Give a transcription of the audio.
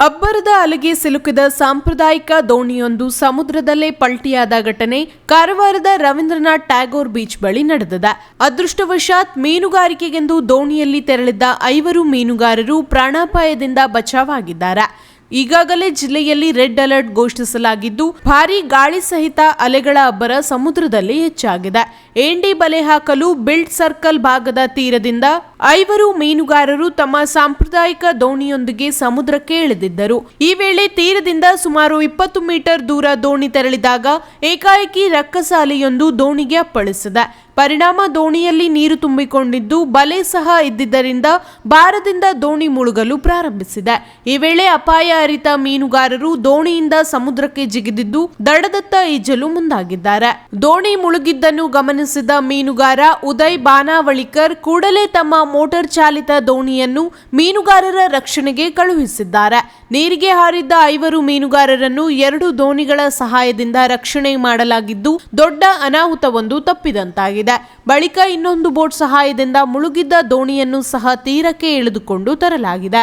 ಅಬ್ಬರದ ಅಲೆಗೆ ಸಿಲುಕಿದ ಸಾಂಪ್ರದಾಯಿಕ ದೋಣಿಯೊಂದು ಸಮುದ್ರದಲ್ಲೇ ಪಲ್ಟಿಯಾದ ಘಟನೆ ಕಾರವಾರದ ರವೀಂದ್ರನಾಥ್ ಟ್ಯಾಗೋರ್ ಬೀಚ್ ಬಳಿ ನಡೆದಿದೆ. ಅದೃಷ್ಟವಶಾತ್ ಮೀನುಗಾರಿಕೆಗೆಂದು ದೋಣಿಯಲ್ಲಿ ತೆರಳಿದ್ದ ಐವರು ಮೀನುಗಾರರು ಪ್ರಾಣಾಪಾಯದಿಂದ ಬಚಾವಾಗಿದ್ದಾರೆ ಈಗಾಗಲೇ ಜಿಲ್ಲೆಯಲ್ಲಿ ರೆಡ್ ಅಲರ್ಟ್ ಘೋಷಿಸಲಾಗಿದ್ದು, ಭಾರೀ ಗಾಳಿ ಸಹಿತ ಅಲೆಗಳ ಅಬ್ಬರ ಸಮುದ್ರದಲ್ಲಿ ಹೆಚ್ಚಾಗಿದೆ. ಏಂಡಿ ಬಲೆ ಹಾಕಲು ಬಿಲ್ಟ್ ಸರ್ಕಲ್ ಭಾಗದ ತೀರದಿಂದ ಐವರು ಮೀನುಗಾರರು ತಮ್ಮ ಸಾಂಪ್ರದಾಯಿಕ ದೋಣಿಯೊಂದಿಗೆ ಸಮುದ್ರಕ್ಕೆ ಇಳಿದಿದ್ದರು. ಈ ವೇಳೆ ತೀರದಿಂದ ಸುಮಾರು ಇಪ್ಪತ್ತು ಮೀಟರ್ ದೂರ ದೋಣಿ ತೆರಳಿದಾಗ ಏಕಾಏಕಿ ರಕ್ಕಸಾಲೆಯೊಂದು ದೋಣಿಗೆ ಅಪ್ಪಳಿಸಿದೆ. ಪರಿಣಾಮ ದೋಣಿಯಲ್ಲಿ ನೀರು ತುಂಬಿಕೊಂಡಿದ್ದು, ಬಲೆ ಸಹ ಇದ್ದಿದ್ದರಿಂದ ಭಾರದಿಂದ ದೋಣಿ ಮುಳುಗಲು ಪ್ರಾರಂಭಿಸಿದೆ. ಈ ವೇಳೆ ಅಪಾಯ ಅರಿತ ಮೀನುಗಾರರು ದೋಣಿಯಿಂದ ಸಮುದ್ರಕ್ಕೆ ಜಿಗಿದಿದ್ದು ದಡದತ್ತ ಈಜಲು ಮುಂದಾಗಿದ್ದಾರೆ. ದೋಣಿ ಮುಳುಗಿದ್ದನ್ನು ಗಮನಿಸಿದ ಮೀನುಗಾರ ಉದಯ್ ಬಾನಾವಳಿಕರ್ ಕೂಡಲೇ ತಮ್ಮ ಮೋಟಾರ್ ಚಾಲಿತ ದೋಣಿಯನ್ನು ಮೀನುಗಾರರ ರಕ್ಷಣೆಗೆ ಕಳುಹಿಸಿದ್ದಾರೆ. ನೀರಿಗೆ ಹಾರಿದ್ದ ಐವರು ಮೀನುಗಾರರನ್ನು ಎರಡು ದೋಣಿಗಳ ಸಹಾಯದಿಂದ ರಕ್ಷಣೆ ಮಾಡಲಾಗಿದ್ದು, ದೊಡ್ಡ ಅನಾಹುತವೊಂದು ತಪ್ಪಿದಂತಾಗಿದೆ. ಬಳಿಕ ಇನ್ನೊಂದು ಬೋಟ್ ಸಹಾಯದಿಂದ ಮುಳುಗಿದ್ದ ದೋಣಿಯನ್ನು ಸಹ ತೀರಕ್ಕೆ ಎಳೆದುಕೊಂಡು ತರಲಾಗಿದೆ.